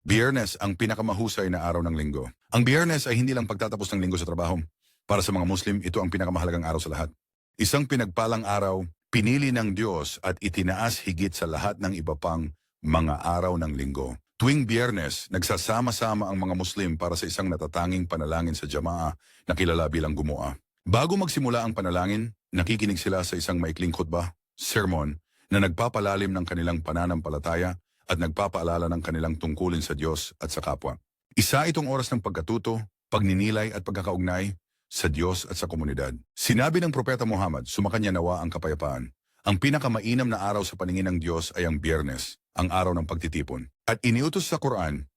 Biyernes ang pinakamahusay na araw ng linggo. Ang biyernes ay hindi lang pagtatapos ng linggo sa trabaho. Para sa mga Muslim, ito ang pinakamahalagang araw sa lahat. Isang pinagpalang araw, pinili ng Diyos at itinaas higit sa lahat ng iba pang mga araw ng linggo. Tuwing biyernes, nagsasama-sama ang mga Muslim para sa isang natatanging panalangin sa jamaa na kilala bilang gumua. Bago magsimula ang panalangin, nakikinig sila sa isang maikling khutbah, sermon, na nagpapalalim ng kanilang pananampalataya at nagpapaalala ng kanilang tungkulin sa Diyos at sa kapwa. Isa itong oras ng pagkatuto, pagninilay at pagkakaugnay sa Diyos at sa komunidad. Sinabi ng Propeta Muhammad, sumakanya nawa ang kapayapaan. Ang pinakamainam na araw sa paningin ng Diyos ay ang biyernes, ang araw ng pagtitipon. At iniutos sa Quran,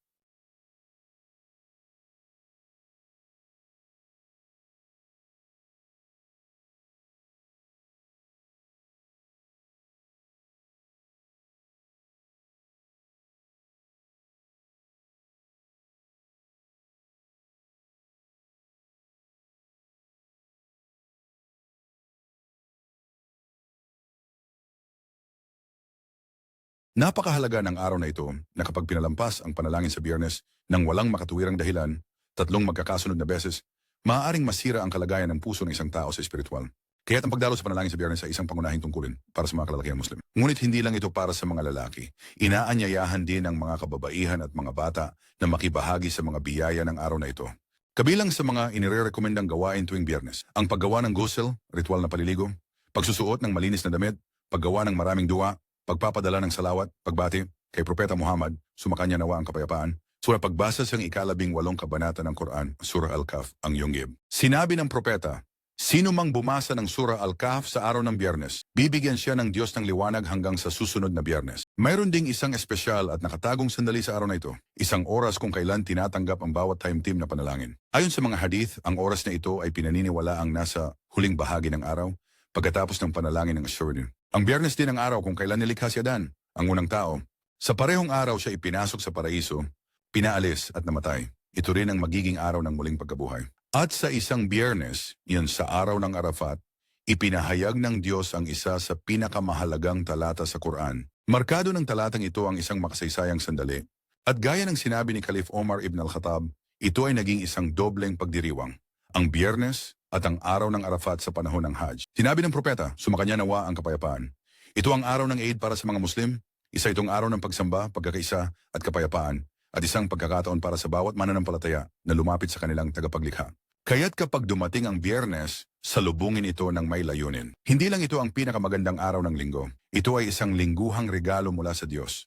Napakahalaga ng araw na ito na kapag pinalampas ang panalangin sa biyernes ng walang makatuwirang dahilan, tatlong magkakasunod na beses, maaaring masira ang kalagayan ng puso ng isang tao sa espiritual. Kaya't ang pagdalo sa panalangin sa biyernes ay isang pangunahing tungkulin para sa mga kalalakihan Muslim. Ngunit hindi lang ito para sa mga lalaki. Inaanyayahan din ng mga kababaihan at mga bata na makibahagi sa mga biyaya ng araw na ito. Kabilang sa mga inirerekomendang gawain tuwing biyernes, ang paggawa ng ghusl, ritual na paliligo, pagsusuot ng malinis na damit, paggawa ng maraming duwa, pagpapadala ng salawat, pagbati kay Propeta Muhammad, sumakanya nawa ang kapayapaan, Surah pagbasa sa ikalabing walong kabanata ng Quran, Surah Al-Kahf, ang Yunggib. Sinabi ng propeta, Sino mang bumasa ng Surah Al-Kahf sa araw ng biyernes, bibigyan siya ng Diyos ng liwanag hanggang sa susunod na biyernes. Mayroon ding isang espesyal at nakatagong sandali sa araw na ito, isang oras kung kailan tinatanggap ang bawat time team na panalangin. Ayon sa mga hadith, ang oras na ito ay pinaniniwala ang nasa huling bahagi ng araw, pagkatapos ng panalangin ng Ashurni. Ang biyernes din ang araw kung kailan nilikha si Adan, ang unang tao. Sa parehong araw siya ipinasok sa paraiso, pinaalis at namatay. Ito rin ang magiging araw ng muling pagkabuhay. At sa isang biyernes, yun sa araw ng Arafat, ipinahayag ng Diyos ang isa sa pinakamahalagang talata sa Quran. Markado ng talatang ito ang isang makasaysayang sandali. At gaya ng sinabi ni Khalif Omar ibn al-Khattab, ito ay naging isang dobleng pagdiriwang. Ang biyernes at ang araw ng Arafat sa panahon ng Hajj. Sinabi ng propeta, sumakanya nawa ang kapayapaan. Ito ang araw ng Eid para sa mga Muslim, isa itong araw ng pagsamba, pagkakaisa at kapayapaan, at isang pagkakataon para sa bawat mananampalataya na lumapit sa kanilang tagapaglikha. Kaya't kapag dumating ang biyernes, salubungin ito ng may layunin. Hindi lang ito ang pinakamagandang araw ng linggo. Ito ay isang lingguhang regalo mula sa Diyos.